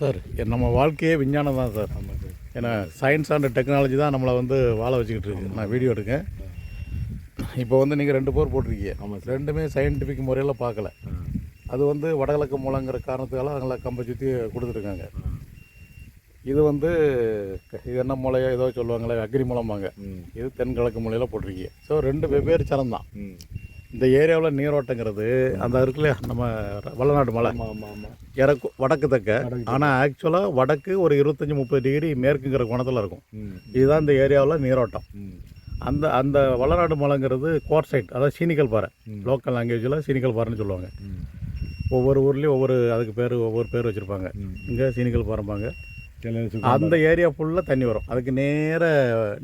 Sir நம்ம வாழ்க்கையே விஞ்ஞானம் தான் சார். சார் ஏன்னா சயின்ஸ் அண்ட் டெக்னாலஜி தான் நம்மளை வந்து வாழ வச்சுக்கிட்டு இருக்கு. நான் வீடியோ எடுக்கேன். இப்போ வந்து நீங்கள் ரெண்டு போர் போட்டிருக்கீங்க. ஆமாம் ரெண்டுமே சயின்டிஃபிக் முறையில் பார்க்கல. அது வந்து வடகிழக்கு மூலங்கிற காரணத்துக்கால அவங்கள கம்பை சுற்றி கொடுத்துருக்காங்க. இது வந்து இது என்ன மூலையோ ஏதோ சொல்லுவாங்களே அக்ரி மூலமாங்க இது தென்கிழக்கு மூலையில் போட்டிருக்கீங்க. ஸோ ரெண்டு வெவ்வேறு சரம் தான். இந்த ஏரியாவில் நீரோட்டங்கிறது அந்த இருக்குல்லையா நம்ம வல்லநாடு மலை. ஆமாம் ஆமாம் ஆமாம் இறக்கு வடக்கு தக்க. ஆனால் ஆக்சுவலாக வடக்கு ஒரு இருபத்தஞ்சி முப்பது டிகிரி மேற்குங்கிற குணத்தில் இருக்கும். இதுதான் இந்த ஏரியாவில் நீரோட்டம். அந்த அந்த வல்லநாடு மலைங்கிறது கோர்சைட் அதாவது சீனிக்கல் பாறை. லோக்கல் லாங்குவேஜில் சீனிக்கல் பாறைன்னு சொல்லுவாங்க. ஒவ்வொரு ஊர்லேயும் ஒவ்வொரு அதுக்கு பேர் ஒவ்வொரு பேர் வச்சுருப்பாங்க. இங்கே சீனிக்கல் பாறைம்பாங்க. அந்த ஏரியா ஃபுல்லாக தண்ணி வரும். அதுக்கு நேர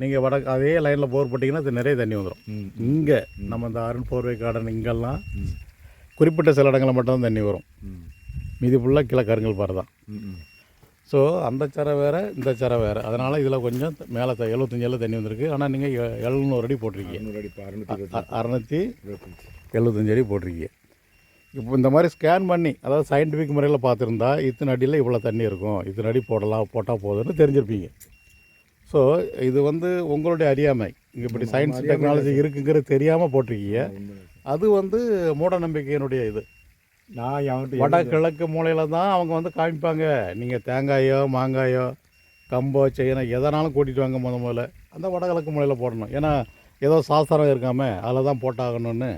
நீங்கள் வடக்கு அதே லைனில் போர் போட்டிங்கன்னா அது நிறைய தண்ணி வந்துடும் இங்கே நம்ம இந்த அருண் போர்வை கார்டன் இங்கெல்லாம் குறிப்பிட்ட சில இடங்களில் மட்டும் தண்ணி வரும். மீதி ஃபுல்லாக கீழே கருங்கல் பாறை தான். ஸோ அந்த சரை வேறு இந்த சரை வேறு. அதனால் இதில் கொஞ்சம் மேலே எழுபத்தஞ்சு எல்லாம் தண்ணி வந்திருக்கு. ஆனால் நீங்கள் எழுநூறு அடி போட்டிருக்கீங்க. அறுநூற்றி எழுபத்தஞ்சு அடி போட்டிருக்கீங்க. இப்போ இந்த மாதிரி ஸ்கேன் பண்ணி அதாவது சயின்டிஃபிக் முறையில் பார்த்துருந்தா இத்தனை அடியில் இவ்வளோ தண்ணி இருக்கும். இத்தனை அடி போடலாம் போட்டால் போதும்னு தெரிஞ்சிருப்பீங்க. ஸோ இது வந்து உங்களுடைய அறியாமை. இங்கே இப்படி சயின்ஸ் டெக்னாலஜி இருக்குங்கிறது தெரியாமல் போட்டிருக்கீங்க. அது வந்து மூட நம்பிக்கையினுடைய இது. நான் அவன்கிட்ட வடகிழக்கு மூலையில் தான் அவங்க வந்து காமிப்பாங்க. நீங்கள் தேங்காயோ மாங்காயோ கம்போ செயினோ எதனாலும் கூட்டிகிட்டு வாங்க முத முதல்ல. அந்த வடகிழக்கு மூலையில் போடணும். ஏன்னா ஏதோ சாஸ்திரம் இருக்காம அதில் தான் போட்டாகணும்னு.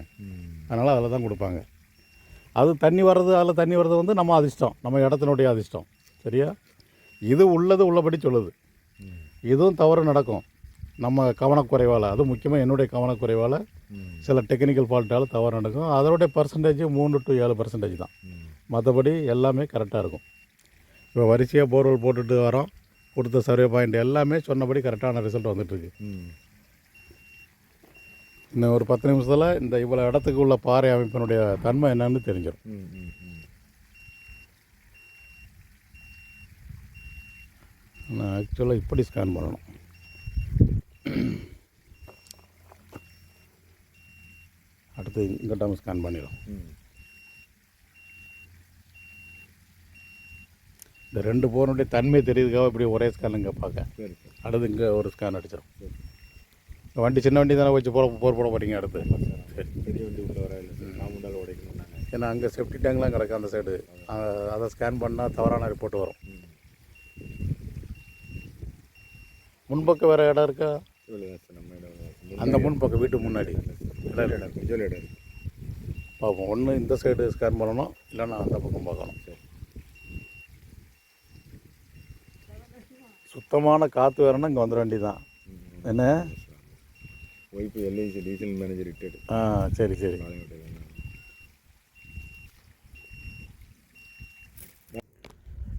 அதனால் அதில் தான் கொடுப்பாங்க. அது தண்ணி வர்றது அதில் தண்ணி வர்றது வந்து நம்ம அதிர்ஷ்டம். நம்ம இடத்தினுடைய அதிர்ஷ்டம். சரியா? இது உள்ளது உள்ளபடி சொல்லுது. இதுவும் தவறு நடக்கும். நம்ம கவனக்குறைவால் அது முக்கியமாக என்னுடைய கவனக்குறைவால் சில டெக்னிக்கல் ஃபால்ட்டால் தவறு நடக்கும். அதோடைய பர்சன்டேஜ் மூணு டு ஏழு பர்சன்டேஜ் தான். மற்றபடி எல்லாமே கரெக்டாக இருக்கும். இப்போ வரிசையாக போர்வெல் போட்டுட்டு வரோம். கொடுத்த சர்வே பாயிண்ட் எல்லாமே சொன்னபடி கரெக்டான ரிசல்ட் வந்துட்டுருக்கு. இன்னும் ஒரு பத்து நிமிஷத்தில் இந்த இவ்வளோ இடத்துக்கு உள்ள பாறை அமைப்பினுடைய தன்மை என்னன்னு தெரிஞ்சிடும் நான் ஆக்சுவலாக இப்படி ஸ்கேன் பண்ணணும். அடுத்து இங்கிட்ட ஸ்கேன் பண்ணிடும். இந்த ரெண்டு போனுடைய தன்மை தெரியுதுக்காக இப்படி ஒரே ஸ்கேன் இங்கே பார்க்க. அடுத்து இங்கே ஒரு ஸ்கேன் அடிச்சிடும் வண்டி சின்ன வண்டி தானே வச்சு போட போர் போட போகிறீங்க அடுத்து. சரி. பெரிய வண்டி உள்ள வர முன்னாள் உடைக்கணும் ஏன்னா அங்கே செப்டி டேங்க்லாம் கிடக்கு அந்த சைடு அதை ஸ்கேன் பண்ணால் தவறான ரிப்போர்ட் வரும். முன்பக்கம் வேறு இடம் இருக்கா? அந்த முன்பக்கம் வீட்டு முன்னாடி. இடம் இடம் கொஞ்சம் இடம். பார்ப்போம் ஒன்று இந்த சைடு ஸ்கேன் பண்ணணும் இல்லைன்னா அந்த பக்கம் பார்க்கணும். சரி சுத்தமான காற்று வேணும்னா இங்கே வந்துட வேண்டியதான் என்ன? ஒய்ஃபு எல்ஐசி டீசல் மேனேஜர் ஆ சரி சரி.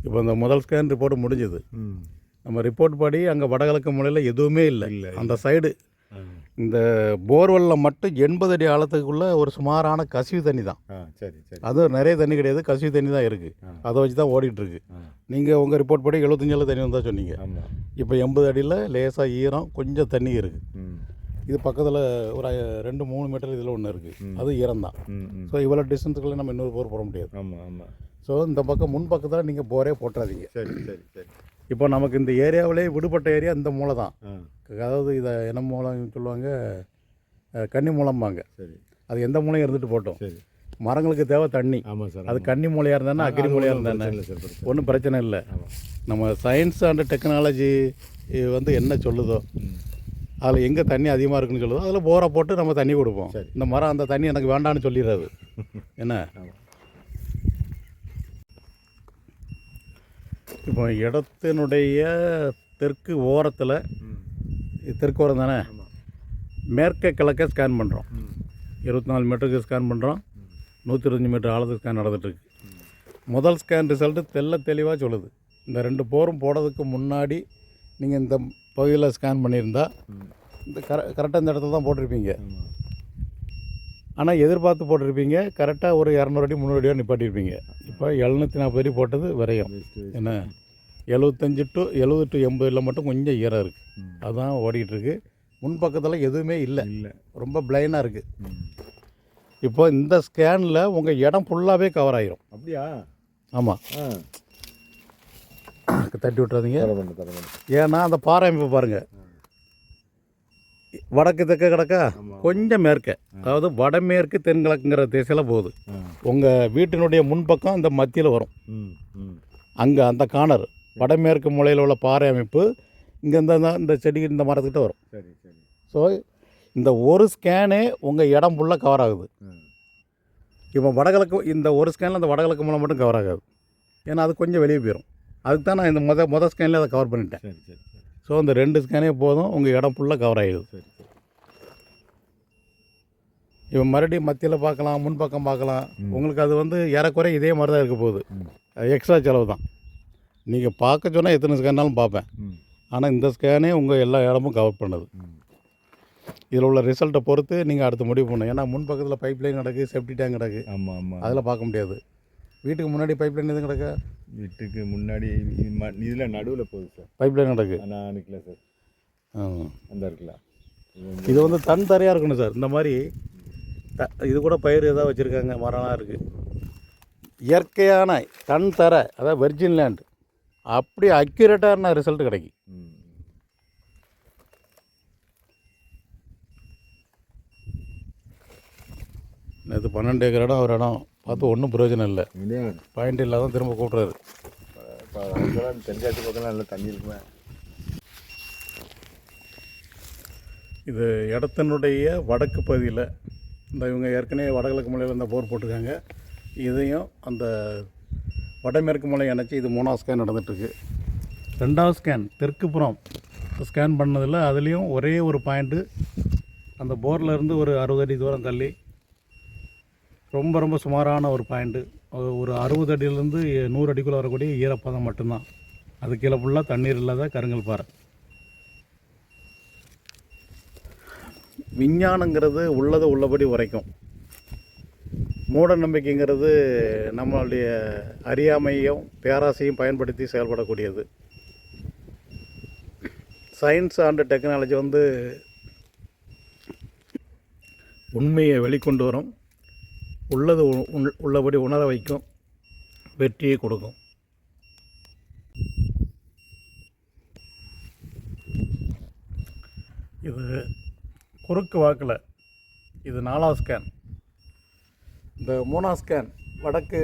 இப்போ இந்த முதல் ஸ்கேன் ரிப்போர்ட் முடிஞ்சுது. நம்ம ரிப்போர்ட் படி அங்கே வடகிழக்கு மூலையில் எதுவுமே இல்லை. இல்லை. அந்த சைடு இந்த போர்வெல்லில் மட்டும் எண்பது அடி ஆழத்துக்குள்ள ஒரு சுமாரான கசிவு தண்ணி தான். சரி சரி. அதுவும் நிறைய தண்ணி கிடையாது கசிவு தண்ணி தான் இருக்குது. அதை வச்சு தான் ஓடிட்டு இருக்கு ஆ. நீங்கள் உங்கள் ரிப்போர்ட் படி எழுபத்தஞ்சில் தண்ணி வந்தால் சொன்னீங்க. இப்போ எண்பது அடியில் லேசாக ஈரம் கொஞ்சம் தண்ணி இருக்குது இது பக்கத்தில் ஒரு ரெண்டு மூணு மீட்டர் இதில் ஒன்று இருக்குது அது ஈரம் தான். ஸோ இவ்வளோ டிஸ்டன்ஸுக்குள்ளே நம்ம இன்னொரு போர் போட முடியாது. ஆமாம் ஆமாம் ஸோ இந்த பக்கம் முன் பக்கத்தில் நீங்கள் போரே போட்டுறாதீங்க. சரி சரி சரி. இப்போ நமக்கு இந்த ஏரியாவிலே விடுபட்ட ஏரியா இந்த மூலை தான் அதாவது இதை என்ன மூலம் சொல்லுவாங்க? கன்னி மூலம்பாங்க. சரி. அது எந்த மூலையும் இருந்துட்டு போட்டோம். சரி. மரங்களுக்கு தேவை தண்ணி. ஆமாம் சார் அது கன்னி மூலையாக இருந்தானே அக்ரி மூலையாக இருந்தானே இல்லை சார் பிரச்சனை ஒன்றும் பிரச்சனை இல்லை. நம்ம சயின்ஸ் அண்ட் டெக்னாலஜி வந்து என்ன சொல்லுதோ? அதில் எங்கே தண்ணி அதிகமாக இருக்குன்னு சொல்லுதோ அதில் போரை போட்டு நம்ம தண்ணி கொடுப்போம். சரி. இந்த மரம் அந்த தண்ணி எனக்கு வேண்டான்னு சொல்லிடுறாது. என்ன? இப்போ இடத்தினுடைய தெற்கு ஓரத்தில் தெற்கு ஓரம் தானே? மேற்க கிழக்க ஸ்கேன் பண்ணுறோம் இருபத்தி நாலு மீட்டருக்கு ஸ்கேன் பண்ணுறோம் நூற்றி இருபத்தஞ்சி மீட்டர் ஆழத்துக்கு ஸ்கேன் நடந்துகிட்ருக்கு முதல் ஸ்கேன் ரிசல்ட்டு தெள்ள தெளிவாக சொல்லுது. இந்த ரெண்டு போரும் போடுறதுக்கு முன்னாடி நீங்கள் இந்த பகுதியில் ஸ்கேன் பண்ணியிருந்தா ம். இந்த கர கரெக்டாக இந்த இடத்துல தான் போட்டிருப்பீங்க. ஆனால் எதிர்பார்த்து போட்டிருப்பீங்க. கரெக்டாக ஒரு இரநூறு அடி முந்நூறு அடியோ நிப்பாட்டியிருப்பீங்க இப்போ எழுநூற்றி நாற்பது அடி போட்டது விரையும். என்ன? எழுபத்தஞ்சு டு எழுபது டு எண்பதில் மட்டும் கொஞ்சம் ஈரம் இருக்குது அதுதான் ஓடிட்டுருக்கு முன் பக்கத்தில் எதுவுமே இல்லை. இல்லை. ரொம்ப பிளைனாக இருக்குது இப்போ இந்த ஸ்கேனில் உங்கள் இடம் ஃபுல்லாகவே கவர் ஆகிரும் அப்படியா? ஆமாம் ஆ. தட்டி விட்டுறாதீங்க. ஏன்னா அந்த பாறை அமைப்பு பாருங்கள் வடக்கு தெற்க கிடக்கா கொஞ்சம் மேற்க. அதாவது வடமேற்கு தென்கிழக்குங்கிற திசையில் போகுது. உங்கள் வீட்டினுடைய முன்பக்கம் இந்த மத்தியில் வரும். அங்கே அந்த கார்னர் வடமேற்கு மூலையில் உள்ள பாறை அமைப்பு இங்கே இந்த இந்த- செடி இந்த மரத்துக்கிட்ட வரும். ஸோ இந்த ஒரு ஸ்கேனே உங்கள் இடம் ஃபுல்லாக கவர் ஆகுது. இப்போ வடகிழக்கு இந்த ஒரு ஸ்கேனில் அந்த வடகிழக்கு மூலம் மட்டும் கவர் ஆகாது. ஏன்னா அது கொஞ்சம் வெளியே போயிடும் அதுக்கு தான் நான் இந்த முத மொதல் ஸ்கேனில் அதை கவர் பண்ணிட்டேன். சரி சரி சரி. ஸோ இந்த ரெண்டு ஸ்கேனே போதும் உங்கள் இடம் ஃபுல்லாக கவர் ஆகிடுது சரி இப்போ மறுபடியும் மத்தியில் பார்க்கலாம் முன்பக்கம் பார்க்கலாம். உங்களுக்கு அது வந்து ஏறக்குறை இதே மாதிரி தான் இருக்க போகுது. எக்ஸ்ட்ரா செலவு தான் நீங்கள் பார்க்க சொன்னால் எத்தனை ஸ்கேனாலும் பார்ப்பேன். ஆனால் இந்த ஸ்கேனே உங்கள் எல்லா இடமும் கவர் பண்ணுது. இதில் உள்ள ரிசல்ட்டை பொறுத்து நீங்கள் அடுத்து முடிவு பண்ணணும். ஏன்னா முன் பக்கத்தில் பைப் லைன் கிடக்கு செப்டி டேங்க் கிடக்கு. ஆமாம் ஆமாம் அதில் பார்க்க முடியாது. வீட்டுக்கு முன்னாடி பைப் லைன் எதுவும் கிடக்கு? வீட்டுக்கு முன்னாடி இதில் நடுவில் போகுது சார். பைப் லைன் கிடக்கு. நான் நிற்கல சார். அந்த இருக்குல்ல இது வந்து தன் தரையாக இருக்கணும் சார். இந்த மாதிரி த இது கூட பயிர் ஏதாவது வச்சுருக்காங்க மரம்லாம் இருக்குது இயற்கையான தன் தர அதாவது வெர்ஜின் லேண்ட் அப்படி அக்யூரேட்டான ரிசல்ட் கிடைக்கும். நேற்று பன்னெண்டு ஏக்கர் இடம் ஒரு இடம். பார்த்து ஒன்றும் பிரயோஜனம் இல்லை. பாயிண்ட் இல்லாதான் திரும்ப அங்கெல்லாம் தென்காசி பக்கம்லாம் நல்லா தண்ணி இருக்குமே. இது இடத்தினுடைய வடக்கு பகுதியில் இந்த இவங்க ஏற்கனவே வடகிழக்கு மலையில் இந்த போர் போட்டிருக்காங்க. இதையும் அந்த வடமேற்கு மலை இணைச்சி இது மூணாவது ஸ்கேன் நடந்துகிட்ருக்கு ரெண்டாவது ஸ்கேன் தெற்கு புறம். ஸ்கேன் பண்ணதில் அதுலேயும் ஒரே ஒரு பாயிண்ட்டு அந்த போரில் இருந்து ஒரு அறுபது அடி தூரம் தள்ளி ரொம்ப ரொம்ப சுமாரான ஒரு பாயிண்ட்டு ஒரு அறுபது அடியிலேருந்து நூறு அடிக்குள்ளே வரக்கூடிய ஈரப்பதம் மட்டும்தான். அது கீழே ஃபுல்லாக தண்ணீர் இல்லாத கருங்கல் பாறை. விஞ்ஞானங்கிறது உள்ளதை உள்ளபடி உரைக்கும். மூட நம்பிக்கைங்கிறது நம்மளுடைய அறியாமையும் பேராசையும் பயன்படுத்தி செயல்படக்கூடியது. சயின்ஸ் அண்ட் டெக்னாலஜி வந்து உண்மையை வெளிக்கொண்டு வரும். உள்ளது உ- உள்ளபடி உணர வைக்கும். வெற்றியை கொடுக்கும். இது குறுக்கு வாக்கில் இது நாலாம் ஸ்கேன் இந்த மூணாம் ஸ்கேன் வடக்கு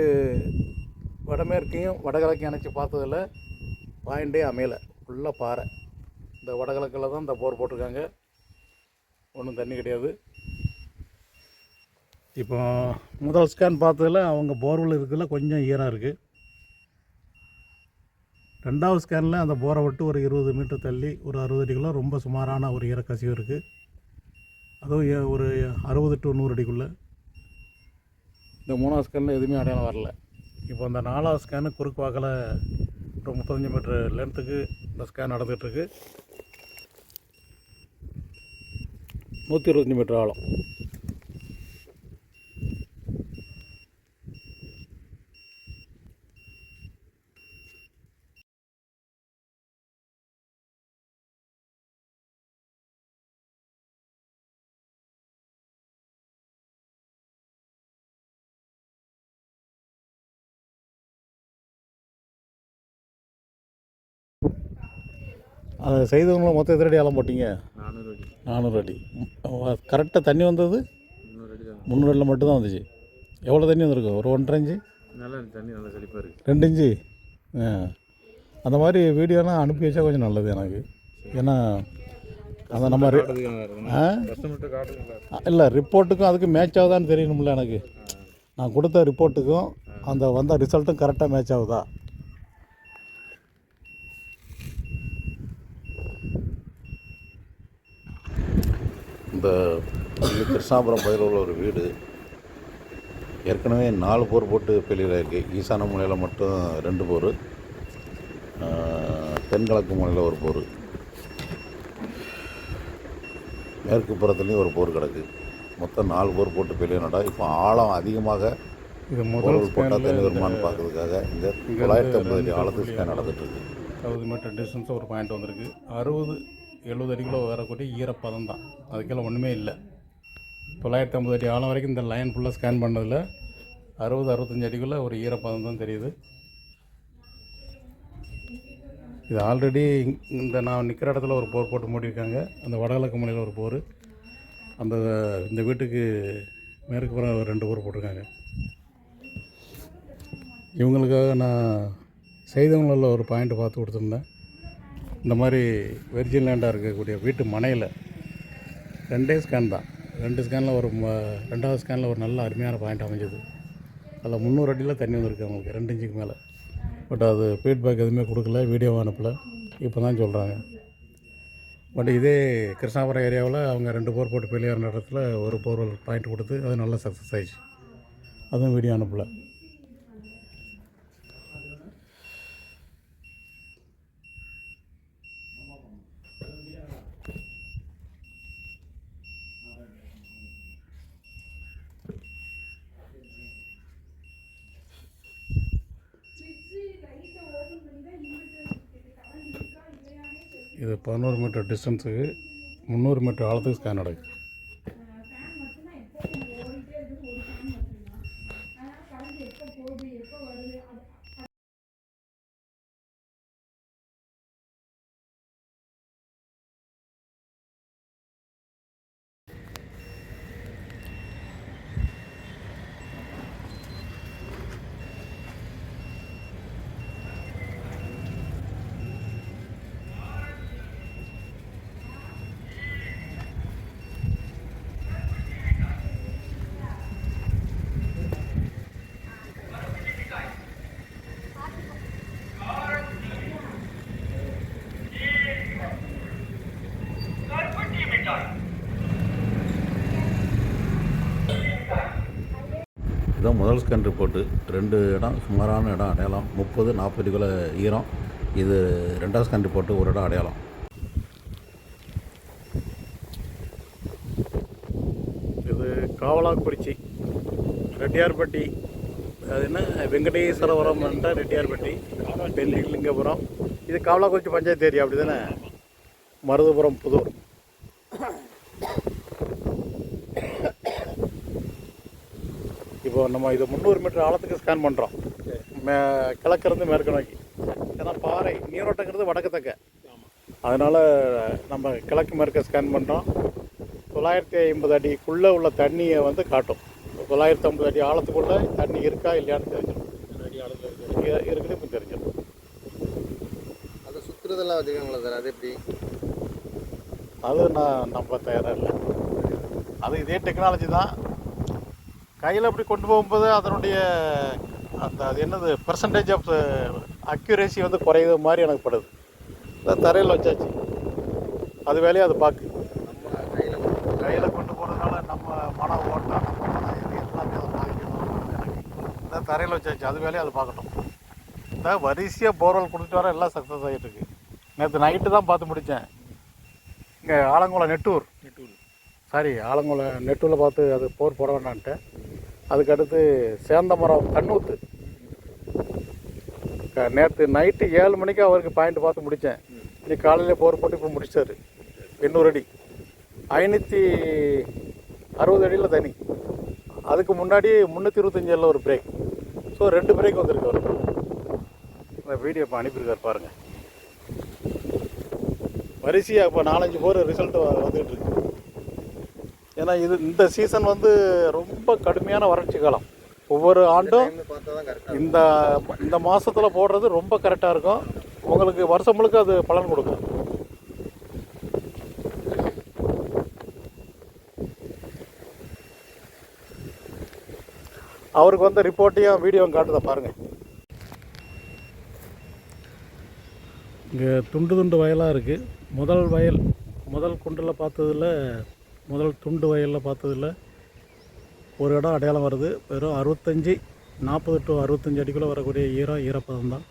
வடமேற்கையும் வடகிழக்கையும் இணைச்சி பார்த்ததில் பாயிண்டே அமையலை. ஃபுல்லாக பாறை. இந்த வடகிழக்கில் தான் இந்த போர் போட்டிருக்காங்க. ஒன்றும் தண்ணி கிடையாது. இப்போ முதல் ஸ்கேன் பார்த்ததில் அவங்க போர்வெல் இருக்குதுல கொஞ்சம் ஈரம் இருக்குது ரெண்டாவது ஸ்கேனில் அந்த போரை விட்டு ஒரு இருபது மீட்டர் தள்ளி ஒரு அறுபது அடிக்குள்ளே ரொம்ப சுமாரான ஒரு ஈரக்கசிவு இருக்குது அதுவும் ஏ- ஒரு அறுபது டு நூறு அடிக்குள்ளே. இந்த மூணாவது ஸ்கேனில் எதுவுமே அடையாளம் வரல. இப்போ அந்த நாலாவது ஸ்கேனு குறுக்கு வாக்கில் ஒரு முப்பத்தஞ்சு மீட்டர் லென்த்துக்கு இந்த ஸ்கேன் நடந்துகிட்ருக்கு நூற்றி இருபத்தஞ்சி மீட்டர் ஆழம். அதை செய்தவங்களும் மொத்தம் எத்தனை அடி ஆழம் போட்டீங்க? நானூறு அடி. கரெக்டாக தண்ணி வந்தது? முந்நூறு அடியில் மட்டும்தான் வந்துச்சு. எவ்வளோ தண்ணி வந்திருக்கும் ஒரு ஒன்றரை இன்ச்சு? நல்லா தண்ணி நல்லா செழிப்பாக இருக்குது ரெண்டு இன்ச்சு? ஆ. அந்த மாதிரி வீடியோலாம் அனுப்பி வச்சா கொஞ்சம் நல்லது எனக்கு. ஏன்னா அந்த நம்ம இல்லை ரிப்போர்ட்டுக்கும் அதுக்கு மேட்ச் ஆகுதான்னு தெரியணும்ல எனக்கு. நான் கொடுத்த ரிப்போர்ட்டுக்கும் அந்த வந்த ரிசல்ட்டும் கரெக்டாக மேட்ச் ஆகுதா? இந்த கிருஷ்ணாபுரம் பகுதியில் உள்ள ஒரு வீடு. ஏற்கனவே நாலு போர் போட்டு ஃபெயிலியர் ஆயிருக்கு ஈசான மூலையில் மட்டும் ரெண்டு போர். தென்கிழக்கு மூலையில் ஒரு போர். மேற்கு புறத்துலேயும் ஒரு போர் கிடக்கு. மொத்தம் நாலு போர் போட்டு ஃபெயிலியர்னடா இப்போ ஆழம் அதிகமாக இது போர் போட்டால் தண்ணி வருமானு பார்க்கறதுக்காக இந்த தொள்ளாயிரத்தி ஐம்பது அடி ஆழத்துக்கு ஸ்கேன் நடந்துட்டுருக்கு அறுபது மீட்டர் டிஸ்டன்ஸ் ஒரு பாயிண்ட் வந்திருக்கு. அறுபது எழுபது அடிக்குள்ளே வரக்கூடிய ஈரப்பதம் தான். அதுக்கெல்லாம் ஒன்றுமே இல்லை. தொள்ளாயிரத்தி ஐம்பது அடி ஆழம் வரைக்கும் இந்த லைன் ஃபுல்லாக ஸ்கேன் பண்ணதில் அறுபது அறுபத்தஞ்சு அடிக்குள்ளே ஒரு ஈரப்பதம் தான் தெரியுது. இது ஆல்ரெடி இந்த நான் நிற்கிற இடத்துல ஒரு போர் போட்டு மூடியிருக்காங்க. அந்த வடகிழக்கு முனையில் ஒரு போர். அந்த இந்த வீட்டுக்கு மேற்கு புறம் ரெண்டு போர் போட்டிருக்காங்க. இவங்களுக்காக நான் செய்தவங்களில் ஒரு பாயிண்ட் பார்த்து கொடுத்துருந்தேன். இந்த மாதிரி வெர்ஜின் லேண்டாக இருக்கக்கூடிய வீட்டு மனையில் ரெண்டே ஸ்கேன் தான். ரெண்டு ஸ்கேனில் ஒரு ரெண்டாவது ஸ்கேனில் ஒரு நல்ல அருமையான பாயிண்ட் அமைஞ்சது. அதில் முந்நூறு அடியில் தண்ணி வந்திருக்கு அவங்களுக்கு ரெண்டு இன்ச்சுக்கு மேலே. பட் அது ஃபீட்பேக் எதுவுமே கொடுக்கல வீடியோ அனுப்பல. இப்போ தான் சொல்கிறாங்க பட் இதே கிருஷ்ணாபுரம் ஏரியாவில் அவங்க ரெண்டு போர் போட்டு பெரியார் இடத்துல ஒரு போர் பாயிண்ட் கொடுத்து அது நல்லா சக்ஸஸ் ஆயிடுச்சு. அதுவும் வீடியோ அனுப்பல. இது பதினோரு மீட்டர் டிஸ்டன்ஸுக்கு முந்நூறு மீட்டர் ஆழத்துக்கு ஸ்கேன் நடக்குது. முதல் ஸ்கேன் ரிப்போர்ட்டு ரெண்டு இடம் சுமாரான இடம் அடையாளம். முப்பது நாற்பது அடிக்குள்ள ஈரம். இது ரெண்டாவது ஸ்கேன் ரிப்போர்ட்டு ஒரு இடம் அடையாளம். இது காவலாக்குறிச்சி ரெட்டியார்பட்டி. அது என்ன? வெங்கடேஸ்வரபுரம் ரெட்டியார்பட்டி. பெல்லிலிங்கபுரம் இது காவலாக்குறிச்சி பஞ்சாயத்து ஏரியா அப்படி தானே மருதுபுரம் புதூர். இப்போ நம்ம இது முந்நூறு மீட்டர் ஆழத்துக்கு ஸ்கேன் பண்ணுறோம் மே கிழக்கிருந்து மேற்கு நோக்கி. ஏன்னா பாறை நீரோட்டங்கிறது வடக்கு தக்க அதனால் நம்ம கிழக்கு மேற்க ஸ்கேன் பண்ணுறோம் தொள்ளாயிரத்தி ஐம்பது அடிக்குள்ளே உள்ள தண்ணியை வந்து காட்டும். தொள்ளாயிரத்தி ஐம்பது அடி ஆழத்துக்குள்ளே தண்ணி இருக்கா இல்லையான்னு தெரிஞ்சிடும். இருக்குது இப்போ தெரிஞ்சிடும். அதை சுற்றுறதெல்லாம் வச்சுருக்காங்களா சார் அது எப்படி? அது நான் நம்ப தயாராக இல்லை. அது இதே டெக்னாலஜி தான். கையில் அப்படி கொண்டு போகும்போது அதனுடைய அந்த அது என்னது பர்சன்டேஜ் ஆஃப் அக்யூரேசி வந்து குறையுது மாதிரி எனக்கு படுது. இந்த தரையில் வச்சாச்சு. அது வேலையை அது பார்க்கு நம்ம கையில் கையில் கொண்டு போகிறதுனால நம்ம மன ஓட்டம் நம்ம மன இது எல்லாமே அதை பாதிக்கணும் எனக்கு இந்த தரையில் வச்சாச்சு அது வேலையை அது பார்க்கட்டும் இந்த வரிசையாக போர்வெல் கொடுத்துட்டு வர எல்லாம் சக்ஸஸ் ஆகிட்டு இருக்கு. நேற்று நைட்டு தான் பார்த்து முடித்தேன் இங்கே ஆலங்குளம் நெட்டூர். சாரி ஆலங்குளம் நெட்டூரில் பார்த்து அது போர் போட வேண்டான்ட்டு அதுக்கடுத்து சேந்தமரம் கண்ணூத்து. நேற்று நைட்டு ஏழு மணிக்கு அவருக்கு பாயிண்ட் பார்த்து முடித்தேன். இன்னைக்கு காலையில் போர் போட்டு இப்போ முடிச்சாரு. எண்ணூறு அடி. ஐநூற்றி அறுபது அடியில் தனி. அதுக்கு முன்னாடி முந்நூற்றி இருபத்தஞ்சில் ஒரு பிரேக் ஸோ ரெண்டு பிரேக் வந்திருக்கு அவருக்கு. இந்த வீடியோ இப்போ அனுப்பியிருக்காரு பாருங்கள் வரிசையாக இப்போ நாலஞ்சு போர் ரிசல்ட் வந்துகிட்ருக்கு ஏன்னா இது இந்த சீசன் வந்து ரொம்ப கடுமையான வறட்சி காலம். ஒவ்வொரு ஆண்டும் இந்த இந்த மாதத்தில் போடுறது ரொம்ப கரெக்டாக இருக்கும். உங்களுக்கு வருஷம் முழுக்க அது பலன் கொடுக்கும். அவருக்கு வந்து ரிப்போர்ட்டையும் வீடியோவும் காட்டுதை பாருங்கள் இங்கே துண்டு துண்டு வயலாக இருக்குது முதல் வயல் முதல் குண்டில் பார்த்ததில் முதல் துண்டு வயலில் பார்த்ததில்ல. ஒரு இடம் அடையாளம் வருது. வெறும் அறுபத்தஞ்சி நாற்பது டு அறுபத்தஞ்சு அடிக்குள்ளே வரக்கூடிய ஈரம் ஈரப்பதம் தான்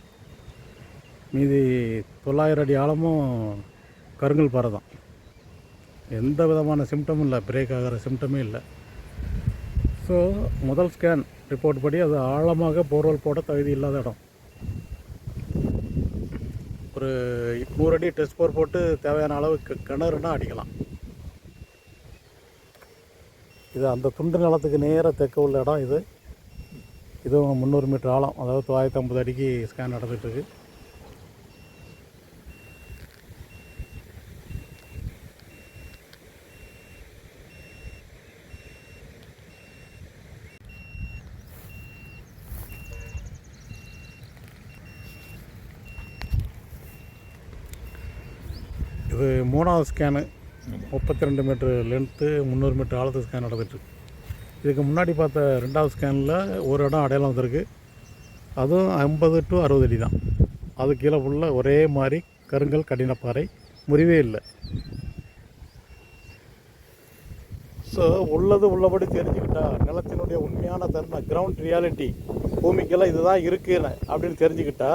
மீதி தொள்ளாயிரம் அடி ஆழமும் கருங்கல் பாறை தான். எந்த விதமான சிம்டமும் இல்லை. பிரேக் ஆகிற சிம்டமே இல்லை. ஸோ முதல் ஸ்கேன் ரிப்போர்ட் படி அது ஆழமாக போர்வெல் போட தகுதி இல்லாத இடம். ஒரு நூறு அடி டெஸ்ட் போர் போட்டு தேவையான அளவு கிணறுனா அடிக்கலாம். இது அந்த துண்டு நிலத்துக்கு நேராக தெற்க உள்ள இடம் இது. இதுவும் முந்நூறு மீட்டர் ஆழம். அதாவது தொள்ளாயிரத்தி ஐம்பது அடிக்கு ஸ்கேன் நடந்துகிட்ருக்கு இது மூணாவது ஸ்கேனு முப்பத்தி ரெண்டு மீட்ரு லென்த்து முந்நூறு மீட்ரு ஆழத்து ஸ்கேன் நடந்துட்டுருக்கு இதுக்கு முன்னாடி பார்த்த ரெண்டாவது ஸ்கேனில் ஒரு இடம் அடையாளம் வந்திருக்கு. அதுவும் ஐம்பது டு அறுபது அடி தான். அது கீழே ஃபுல்லாக ஒரே மாதிரி கருங்கல் கடினப்பாறை முறிவே இல்லை. ஸோ உள்ளது உள்ளபடி தெரிஞ்சுக்கிட்டா நிலத்தினுடைய உண்மையான தன்மை கிரவுண்ட் ரியாலிட்டி பூமிக்கெல்லாம் இதுதான் இருக்குன்னு அப்படின்னு தெரிஞ்சுக்கிட்டா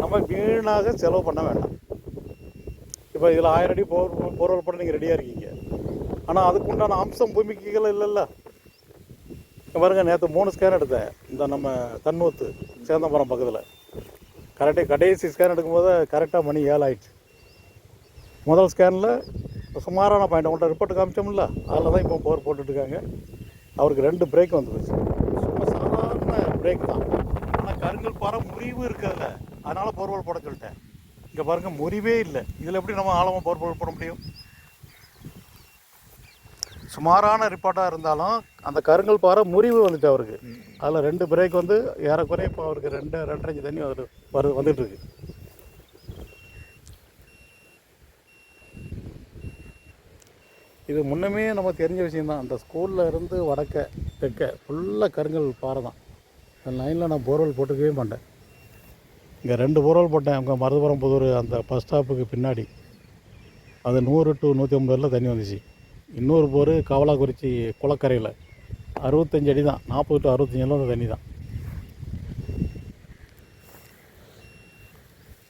நம்ம வீணாக செலவு பண்ண வேண்டாம். இப்போ இதில் ஆயிரம் அடி போர் போர்வல் பண்ண நீங்கள் ரெடியாக இருக்கீங்க. ஆனால் அதுக்குண்டான அம்சம் பூமிக்குகள் இல்லைல்ல. பாருங்க நேற்று மூணு ஸ்கேன் எடுத்தேன். இந்த நம்ம தன்னூத்து சேந்தம்பரம் பக்கத்தில். கரெக்டாக கடைசி ஸ்கேன் எடுக்கும்போது கரெக்டாக மணி ஏழு ஆயிடுச்சு. முதல் ஸ்கேனில் சுமாரான பாயிண்ட் உங்கள்கிட்ட ரிப்போர்ட் காமிச்சோம்ல அதில் தான் இப்போ போர் போட்டுட்ருக்காங்க அவருக்கு ரெண்டு பிரேக் வந்துருச்சு. சும்மா சாதாரண பிரேக் தான். ஆனால் கருங்கல் பாறை முறிவு இருக்காதுல்ல அதனால் போர்வல் போட சொல்லிட்டேன். இங்கே பாருங்கள் முறிவே இல்லை. இதில் எப்படி நம்ம ஆழமாக போர் போட முடியும்? சுமாரான ரிப்போர்ட்டாக இருந்தாலும் அந்த கருங்கல் பாறை முறிவு வந்துட்டு அவருக்கு. அதில் ரெண்டு பிரேக் வந்து ஏறக்குறைய இப்போ அவருக்கு ரெண்டு ரெண்டரை தண்ணி வருது வருது வந்துட்டு இருக்கு. இது முன்னமே நம்ம தெரிஞ்ச விஷயம்தான். அந்த ஸ்கூலில் இருந்து வடக்க தெற்க ஃபுல்லாக கருங்கல் பாறை தான். அந்த லைனில் நான் போர்வெல் போட்டுக்கவே மாட்டேன். இங்கே ரெண்டு போர்வெல் போட்டேன். அங்கே மருதபுரம் புதூர் அந்த பஸ் ஸ்டாப்புக்கு பின்னாடி. அது நூறு டு நூற்றி ஐம்பதில் தண்ணி வந்துச்சு. இன்னொரு போர் கவலாக்குறிச்சி குளக்கரையில். அறுபத்தஞ்சு அடி தான் நாற்பது டு அறுபத்தஞ்சில் அந்த தண்ணி தான்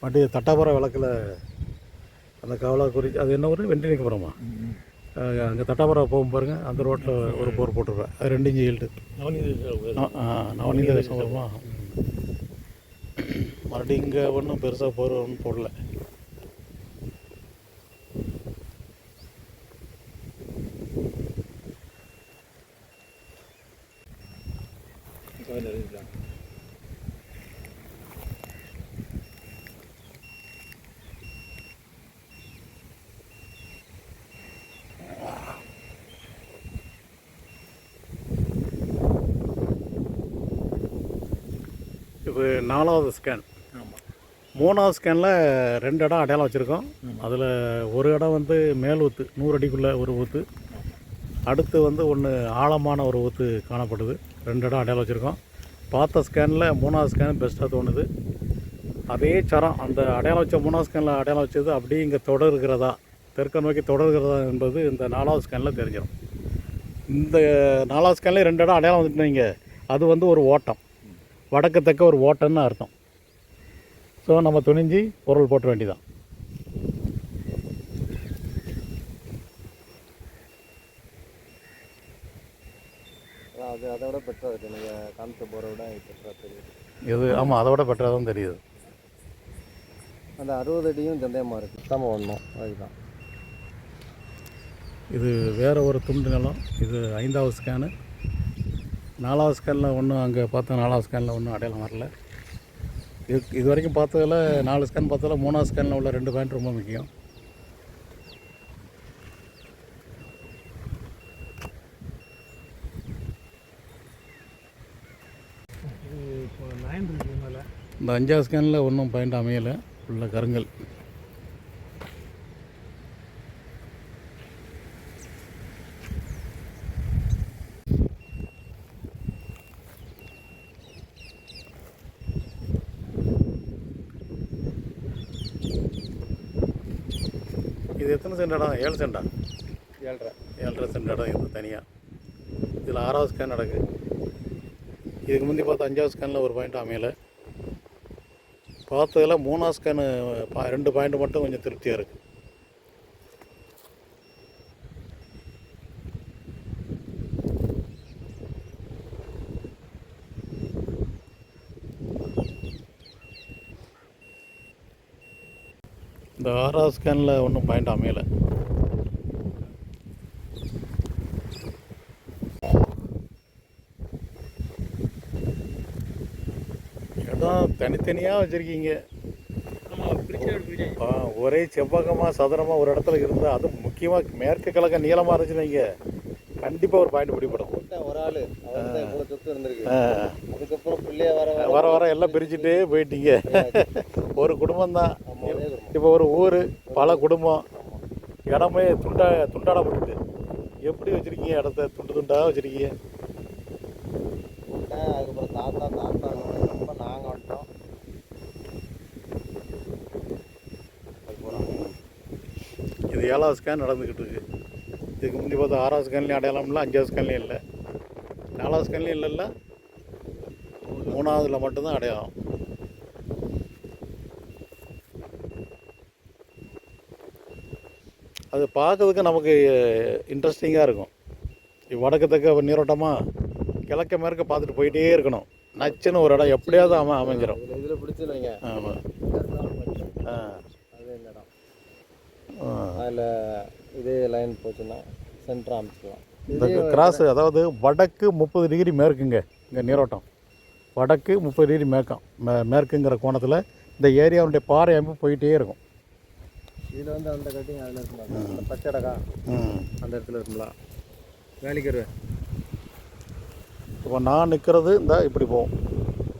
வண்டி தட்டாபுரம் விளக்கில் அந்த கவலாக்குறிச்சி அது என்ன ஊர்? வெண்டினிக்கப்புறமா அங்கே தட்டாபுரம் போகும் பாருங்க. அந்த ரோட்டில் ஒரு போர் போட்டிருப்பேன். அது ரெண்டு இன்ச்சு ஹீல்டு நவநீத தேசம். வருமா? மறுபடியும் இங்கே ஒன்றும் பெருசாக போர் ஒன்றும் போடல. இது நாலாவது ஸ்கேன் மூணாவது ஸ்கேனில் ரெண்டு இடம் அடையாளம் வச்சுருக்கோம். அதில் ஒரு இடம் வந்து மேல் ஊத்து நூறு அடிக்குள்ளே ஒரு ஊத்து. அடுத்து வந்து ஒன்று ஆழமான ஒரு ஊத்து காணப்படுது. ரெண்டு இடம் அடையாளம் வச்சுருக்கோம். பார்த்த ஸ்கேனில் மூணாவது ஸ்கேன் பெஸ்ட்டாக தோணுது. அதே சரம் அந்த அடையாளம் வச்ச மூணாவது ஸ்கேனில் அடையாளம் வச்சது அப்படியே இங்கே தொடர்கிறதா தெற்க நோக்கி தொடர்கிறதா என்பது இந்த நாலாவது ஸ்கேனில் தெரிஞ்சிடும். இந்த நாலாவது ஸ்கேன்லேயே ரெண்டு இடம் அடையாளம் வந்துட்டுனீங்க அது வந்து ஒரு ஓட்டம். வடக்கு தெற்க ஒரு ஓட்டம்னு அர்த்தம். ஸோ நம்ம துணிஞ்சு பொருள் போட்ட வேண்டியதான் அது அதை விட பெட்டராக இருக்குது நீங்கள் போரை விட பெட்டராக தெரியுது. இது ஆமாம் அதை விட பெட்டராக தான் தெரியுது. அந்த அறுபது அடியும் சந்தேகமாக இருக்குது நம்ம ஒன்றும் அதுதான். இது வேறு ஒரு துண்டு நிலம். இது ஐந்தாவது ஸ்கேனு நாலாவது ஸ்கேனில் ஒன்றும் அங்கே பார்த்த நாலாவது ஸ்கேனில் ஒன்றும் அடையாளம் வரல. இது இது வரைக்கும் பார்த்ததில் நாலு ஸ்கேன் பார்த்ததில் மூணாவது ஸ்கேனில் உள்ள ரெண்டு பாயிண்ட் ரொம்ப முக்கியம். இந்த அஞ்சாவது ஸ்கேனில் ஒன்றும் பாயிண்ட் அமையலை. உள்ள கருங்கல் இது எத்தனை சென்ட் இடம் ஏழு சென்டா ஏழ்ரை. ஏழரை சென்ட் இடம் இது தனியாக இதில் ஆறாவது ஸ்கேன் நடக்கு. இதுக்கு முந்தி பார்த்த அஞ்சாவது ஸ்கேனில் ஒரு பாயிண்ட் அமையலை. பார்த்ததில் மூணாவது ஸ்கேனு ரெண்டு பாயிண்ட் மட்டும் கொஞ்சம் திருப்தியாக இருக்குது இந்த ஆறாவது ஸ்கேனில் ஒன்றும் பாயிண்ட் அமையலை. இடம் தனித்தனியாக வச்சுருக்கீங்க. ஆ ஒரே செவ்வகமாக சதுரமாக ஒரு இடத்துல இருந்தால் அதுவும் முக்கியமாக மேற்கு கிழக்க நீளமாக இருந்துச்சுன்னு வைங்க. கண்டிப்பாக ஒரு பாயிண்ட் பிடிபடும். ஒரு ஆள் அதுக்கப்புறம் பிள்ளைய வர வர வர எல்லாம் பிரிச்சுட்டே போயிட்டீங்க. ஒரு குடும்பம் தான் இப்போ ஒரு ஊர் பல குடும்பம் இடமே துண்டா துண்டாடப்பட்டுட்டு. எப்படி வச்சுருக்கீங்க இடத்த? துண்டு துண்டாக வச்சுருக்கீங்க? அதுக்கப்புறம் தாத்தா தாத்தா ரொம்ப நாங்கள் வந்துட்டோம். இது ஏழாவது ஸ்கேன் நடந்துக்கிட்டு இருக்கு. இதுக்கு முந்தி பார்த்தா ஆறாவது ஸ்கேன்லேயும் அடையாளம் இல்லை அஞ்சாவது ஸ்கேன்லேயும் இல்லை. நாலாவது ஸ்கேன்லேயும் இல்லைல்ல மூணாவதுல மட்டும்தான் அடையாளம். அது பார்க்கறதுக்கு நமக்கு இன்ட்ரெஸ்டிங்காக இருக்கும். வடக்கு தெற்க நீரோட்டமாக கிழக்க மேற்க பார்த்துட்டு போயிட்டே இருக்கணும். நச்சுன்னு ஒரு இடம் எப்படியாவது அமை அமைஞ்சிரும். இதில் வைங்க ஆமாம் ஆ. அது. அதில் இதே லைன் போச்சுன்னா சென்டர் அமைச்சிக்கலாம். இந்த கிராஸ் அதாவது வடக்கு முப்பது டிகிரி மேற்குங்க இங்கே நீரோட்டம். வடக்கு முப்பது டிகிரி மேற்கம் மே மேற்குங்கிற கோணத்தில் இந்த ஏரியாவுடைய பாறை அமைப்பு போயிட்டே இருக்கும். இதில் வந்து அந்த கட்டிங் அதில் இருக்குங்களா அந்த பச்சை இடக்கா ம். அந்த இடத்துல இருக்குங்களா வேலைக்கு இப்போ நான் நிற்கிறது இந்த இப்படி போகும்.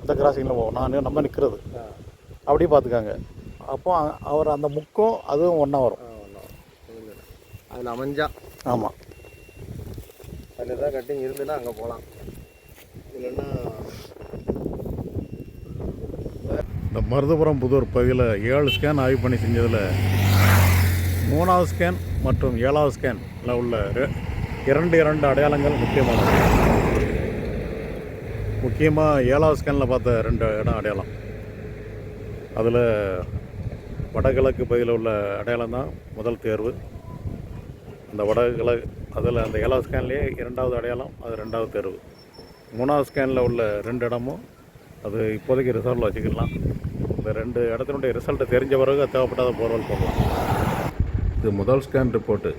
இந்த கிராசிங்கில் போகும். நான் நம்ம நிற்கிறது. ஆ. அப்படி பார்த்துக்காங்க. அப்போ அவர் அந்த முக்கம் அதுவும் ஒன்றா வரும். அதில் அமைஞ்சா. ஆமாம் அதில் ஏதாவது கட்டிங் இருந்துன்னா அங்கே போகலாம். இல்லைன்னா இந்த மருதுபுரம் புதூர் பகுதியில் ஏழு ஸ்கேன் ஆய்வு பண்ணி செஞ்சதில் மூணாவது ஸ்கேன் மற்றும் ஏழாவது ஸ்கேனில் உள்ள ரெ- இரண்டு இரண்டு அடையாளங்கள் முக்கியமானது. முக்கியமாக ஏழாவது ஸ்கேனில் பார்த்த ரெண்டு இடம் அடையாளம். அதில் வடகிழக்கு பகுதியில் உள்ள அடையாளம் தான் முதல் தேர்வு. அந்த வடகிழக்கு அதில் அந்த ஏழாவது ஸ்கேன்லேயே இரண்டாவது அடையாளம் அது ரெண்டாவது தேர்வு. மூணாவது ஸ்கேனில் உள்ள ரெண்டு இடமும் அது இப்போதைக்கு ரிசல்ட்டில் வச்சுக்கலாம். இந்த ரெண்டு இடத்தினுடைய ரிசல்ட்டை தெரிஞ்ச பிறகு தேவைப்பட்டாத போர்வல் போடலாம். இது முதல் ஸ்கேன் ரிப்போர்ட்டு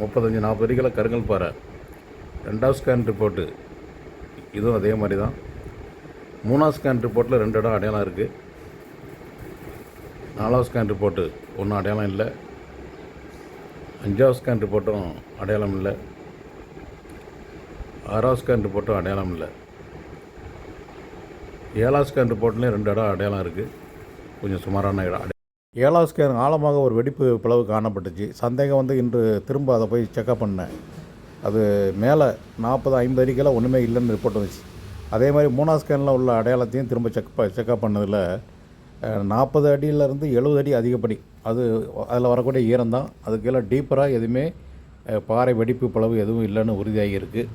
முப்பத்தஞ்சு நாற்பது அடிக்கில் கருங்கல் பாறை. ரெண்டாவது ஸ்கேன் ரிப்போர்ட்டு இதுவும் அதே மாதிரி தான் மூணாவது ஸ்கேன் ரிப்போர்ட்டில் ரெண்டு இடம் அடையாளம் இருக்குது நாலாவது ஸ்கேன் ரிப்போர்ட்டு ஒன்றும் அடையாளம் இல்லை. அஞ்சாவது ஸ்கேன் ரிப்போர்ட்டும் அடையாளம் இல்லை. ஆறாவது ஸ்கேன் ரிப்போர்ட்டும் அடையாளம் இல்லை. ஏழாவது ஸ்கேன் ரிப்போர்ட்லேயும் ரெண்டு இடம் அடையாளம் இருக்குது கொஞ்சம் சுமாரான இடம் அடையாளம் ஸ்கேன் ஆழமாக ஒரு வெடிப்பு பிளவு காணப்பட்டுச்சு. சந்தேகம் வந்து இன்று திரும்ப அதை போய் செக்அப் பண்ணேன். அது மேலே நாற்பது ஐம்பது அடிக்கெல்லாம் ஒன்றுமே இல்லைன்னு ரிப்போர்ட் வந்துச்சு. அதே மாதிரி மூணாவது ஸ்கேனில் உள்ள அடையாளத்தையும் திரும்ப செக் செக்அப் பண்ணதில் நாற்பது அடியிலேருந்து எழுபது அடி அதிகப்படி. அது அதில் வரக்கூடிய ஈரம் தான் அதுக்கு கீழே டீப்பராக எதுவுமே பாறை வெடிப்பு பிளவு எதுவும் இல்லைன்னு உறுதியாகி இருக்குது